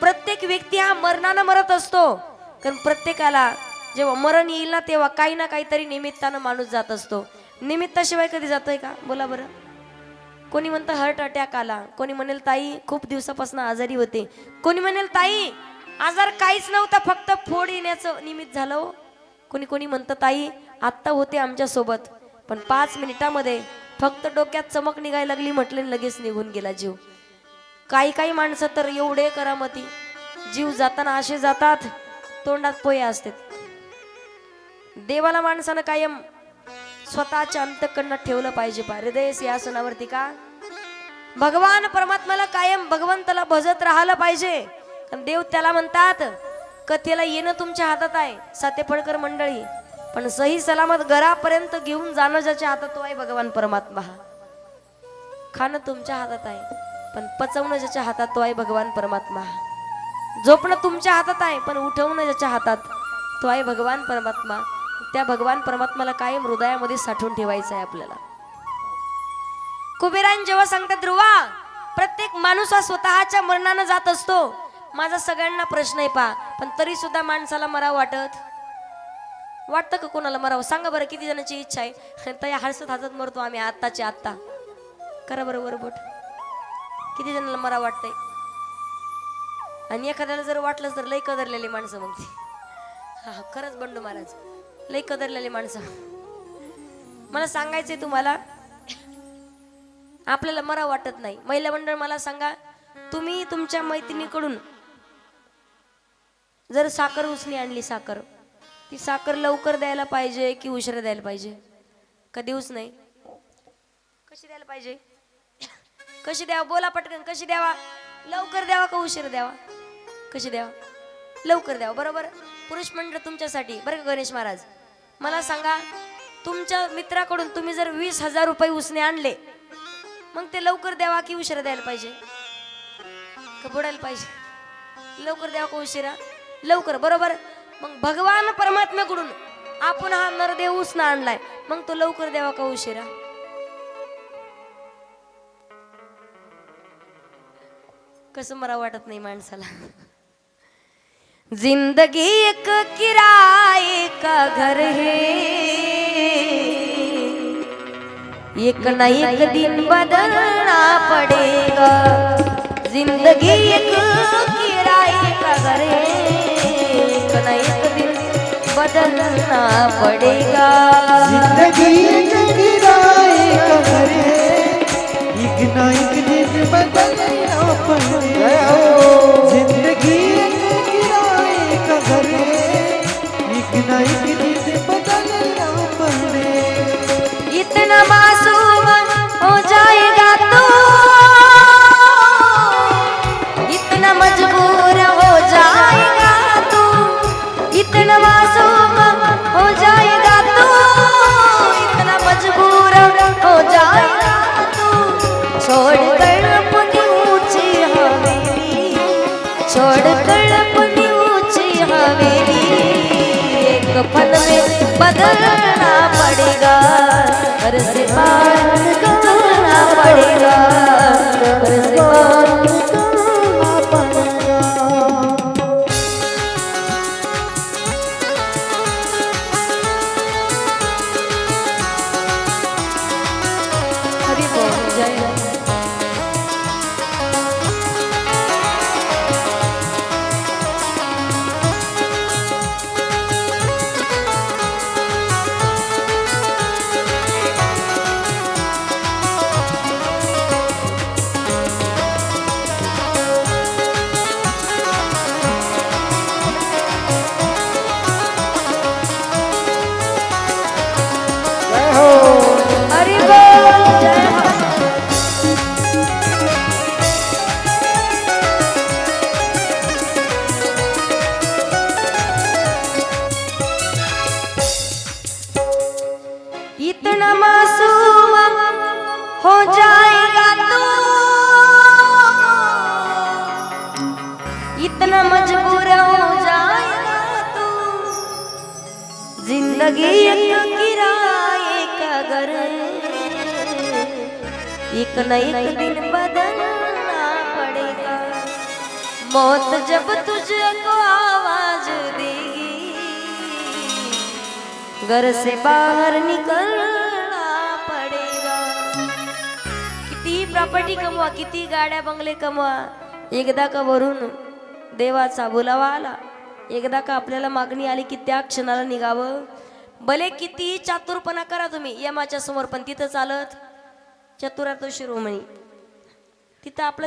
प्रत्येक व्यक्ती हा मरणानं मरत असतो. कारण प्रत्येकाला जेव्हा मरण येईल ना तेव्हा काही ना काहीतरी निमित्तानं माणूस जात असतो. निमित्ताशिवाय कधी जातोय का? बोला बरं. कोणी म्हणतं हार्ट अटॅक आला. कोणी म्हणेल ताई खूप दिवसापासून आजारी होते. कोणी म्हणेल ताई आजार काहीच नव्हता फक्त फोड येण्याचं निमित्त झालं हो. कोणी कोणी म्हणतं ताई आत्ता होते आमच्यासोबत पण पाच मिनिटामध्ये फक्त डोक्यात चमक निघायला लागली म्हटलं लगेच निघून गेला जीव. काही काही माणसं तर एवढे करामती. जीव जाताना असे जातात तोंडात पोहे असतात. देवाला माणसानं कायम स्वतःच्या अंतकडनं ठेवलं पाहिजे. पा हृदय सिंहासनावरती का? भगवान परमात्म्याला कायम भगवंताला भजत राहिलं पाहिजे. देव त्याला म्हणतात कथेला येणं तुमच्या हातात आहे सातेफळकर मंडळी. पण सही सलामत घरापर्यंत घेऊन जाणं ज्याच्या हातात तो आहे भगवान परमात्मा. खाणं तुमच्या हातात आहे. पण पचवणं ज्याच्या हातात तो आहे भगवान परमात्मा. झोपणं तुमच्या हातात आहे पण उठवणं ज्याच्या हातात तो आहे भगवान परमात्मा. त्या भगवान परमात्माला कायम हृदयामध्ये साठवून ठेवायचं आहे आपल्याला. कुबेरान जेव्हा सांगतात ध्रुवा प्रत्येक माणूस हा स्वतःच्या मरणानं जात असतो. माझा सगळ्यांना प्रश्न आहे पा पण तरी सुद्धा माणसाला मरावं वाटत? वाटतं का कोणाला मरावं? सांगा बरं किती जणांची इच्छा आहे? तर या हसत हसत मरतो आम्ही आत्ताची आत्ता. करा बरोबर बोट किती जणांना मरा वाटतंय? आणि एखाद्याला जर वाटलं तर लई कदरलेली माणसं मग ती हा हा, खरंच बंडू महाराज. लई कदरलेली माणसं. मला सांगायचंय तुम्हाला आपल्याला मरा वाटत नाही. महिला मंडळ मला सांगा तुम्ही तुमच्या मैत्रिणीकडून जर साखर उसणी आणली साखर ती साखर लवकर द्यायला पाहिजे की उशिरा द्यायला पाहिजे? का देऊच नाही? कशी द्यायला पाहिजे? कशी द्यावा? बोला पटकन कशी द्यावा? लवकर द्यावा का उशीर द्यावा? कशी द्यावा? लवकर द्यावा बरोबर? पुरुष मंडळ तुमच्यासाठी बरं का गणेश महाराज? मला सांगा तुमच्या मित्राकडून तुम्ही जर वीस हजार रुपये उसने आणले मग ते लवकर द्यावा की उशिरा द्यायला पाहिजे? का बुडायला पाहिजे? लवकर द्यावा का उशिरा? लवकर बरोबर? मग भगवान परमात्म्याकडून आपण हा नरदेव उसना आणलाय मग तो लवकर द्यावा का उशिरा? कसं मला वाटत नाही माणसाला. जिंदगी एक किराए का घर है. एक ना एक दिन बदलना पड़ेगा जिंदगी एक किराए का घर है. एक ना एक दिन बदलना पड़ेगा जिंदगी एक किराए का घर है. एक ना एक दिन बदल पल में बदलना पड़ेगा। इतना मासूम हो जाएगा तू। इतना मजबूर हो जाएगा तू। जिंदगी एक किराए का घर एक न एक दिन बदलना पड़ेगा। मौत जब तुझको आ घर से बाहर निकलना पडेगा। किती प्रॉपर्टी कमवा किती गाड्या बंगले कमवा एकदा का वरून देवाचा बोलावा आला एकदा का आपल्याला मागणी आली की त्या क्षणाला निघावं? भले किती चातुरपणा करा तुम्ही यमाच्या समोर पण तिथं चालत. चतुरात शिरोमणी. तिथं आपलं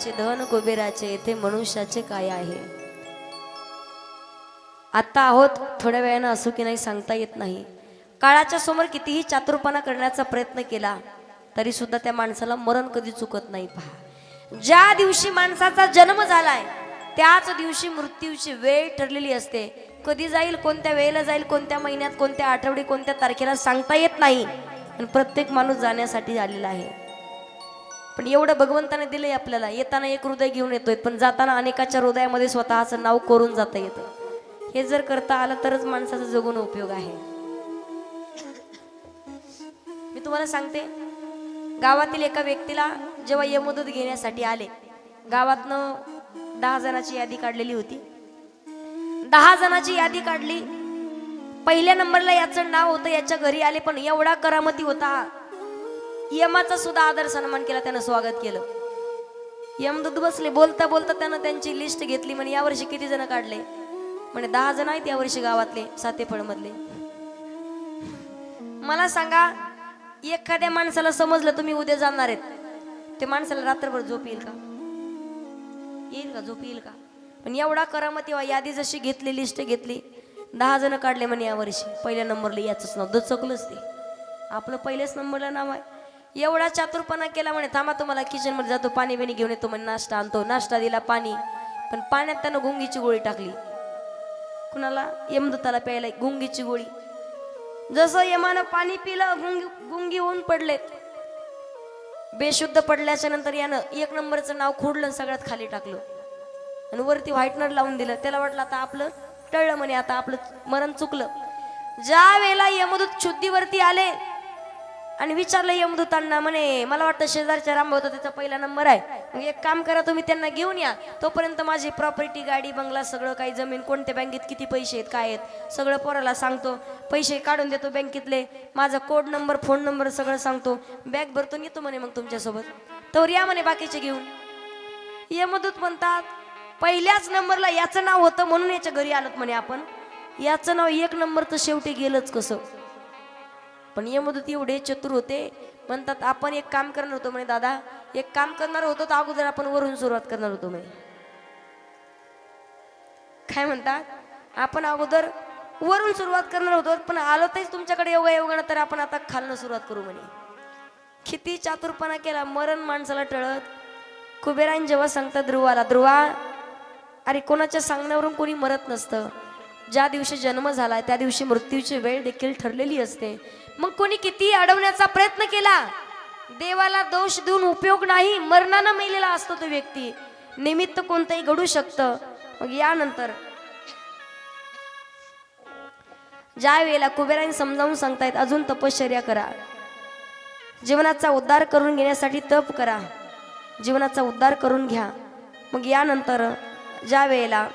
कुबेराचे धन कुबेराचे येथे मनुष्याचे काय आहे? आत्ता आहोत थोड्या वेळानं असो की नाही सांगता येत नाही. काळाच्या समोर कितीही चातुरपणा करण्याचा प्रयत्न केला तरी सुद्धा त्या माणसाला मरण कधी चुकत नाही पहा. ज्या दिवशी माणसाचा जन्म झालाय त्याच दिवशी मृत्यूची वेळ ठरलेली असते. कधी जाईल कोणत्या वेळेला जाईल कोणत्या महिन्यात कोणत्या आठवडी कोणत्या तारखेला सांगता येत नाही. आणि प्रत्येक माणूस जाण्यासाठी आलेला आहे. पण एवढं भगवंताने दिलंय आपल्याला. येताना एक हृदय घेऊन येतोय पण जाताना अनेकाच्या हृदयामध्ये स्वतःचं नाव करून जाता येतं. हे जर करता आलं तरच माणसाचा जगून उपयोग आहे. मी तुम्हाला सांगते गावातील एका व्यक्तीला जेव्हा यमदूत घेण्यासाठी आले गावातनं दहा जणाची यादी काढलेली होती. दहा जणाची यादी काढली. पहिल्या नंबरला याचं नाव होतं याच्या घरी आले पण एवढा करामती होता. यमाचा सुद्धा आदर सन्मान केला त्यानं स्वागत केलं. यमदूत बसले बोलता बोलता त्यानं त्यांची लिस्ट घेतली म्हणे यावर्षी किती जण काढले? म्हणे दहा जण आहेत यावर्षी गावातले सातेफळ मधले. मला सांगा एखाद्या माणसाला समजलं तुम्ही उद्या जाणार आहेत ते माणसाला रात्रभर झोप येईल का? येईल का? झोप येईल का? पण एवढा करामत तेव्हा यादी जशी घेतली लिस्ट घेतली दहा जण काढले म्हणे यावर्षी पहिल्या नंबरला याचंच नाव दचकलंच ते. आपलं पहिल्याच नंबरला नाव आहे. एवढा चातुरपणा केला म्हणे थांबा तुम्हाला किचनमध्ये जातो पाणी बिणी घेऊन येतो. म्हणे नाश्ता आणतो. नाश्ता दिला पाणी. पण पाण्यात त्यानं गुंगीची गोळी टाकली. कुणाला? यमदूताला प्यायला गुंगीची गोळी. जसं यमानं पाणी पिलं गुंगी गुंगी होऊन पडलेत. बेशुद्ध पडल्याच्या नंतर यानं एक नंबरचं नाव खोडलं सगळ्यात खाली टाकलं. आणि वरती व्हाईटनर लावून दिलं. त्याला वाटलं आता आपलं टळलं म्हणे आता आपलं मरण चुकलं. ज्या वेळेला यमदूत शुद्धीवरती आले आणि विचारलं यमदूतांना म्हणे मला वाटतं शेजारच्या राम होता त्याचा पहिला नंबर आहे. एक काम करा तुम्ही त्यांना घेऊन या. तोपर्यंत माझी प्रॉपर्टी गाडी बंगला सगळं काही जमीन कोणत्या बँकेत किती पैसे आहेत काय आहेत सगळं पोराला सांगतो. पैसे काढून देतो बँकेतले. माझा कोड नंबर फोन नंबर सगळं सांगतो. बॅग भरतून येतो म्हणे मग तुमच्यासोबत. तर या म्हणे बाकीचे घेऊन. यमदूत म्हणतात पहिल्याच नंबरला याचं नाव होतं म्हणून याच्या घरी आलोत म्हणे आपण. याचं नाव एक नंबर तर शेवटी गेलंच कसं? पण यमदूत एवढे चतुर होते. म्हणतात आपण एक काम करणार होतो म्हणे दादा एक काम करणार होतो तर अगोदर आपण वरून सुरुवात करणार होतो म्हणे. काय म्हणतात? आपण अगोदर वरून सुरुवात करणार होतो पण आलो तेच तुमच्याकडे योगा योगानं तर आपण आता खालनं सुरुवात करू म्हणे. किती चातुरपणा केला मरण माणसाला टळत. कुबेरान जेव्हा सांगतात ध्रुवाला ध्रुवा अरे कोणाच्या सांगण्यावरून कोणी मरत नसतं. ज्या दिवशी जन्म झालाय त्या दिवशी मृत्यूची वेळ देखील ठरलेली असते. मग कोणी कितीही अडवण्याचा प्रयत्न केला? देवाला दोष देऊन उपयोग नाही मरणानं मेलेला असतो तो व्यक्ती. निमित्त कोणतंही घडू शकतं. मग यानंतर ज्या वेळेला कुबेरांनी समजावून सांगतायत अजून तपश्चर्या करा. जीवनाचा उद्धार करून घेण्यासाठी तप करा. जीवनाचा उद्धार करून घ्या. मग यानंतर ज्या वेळेला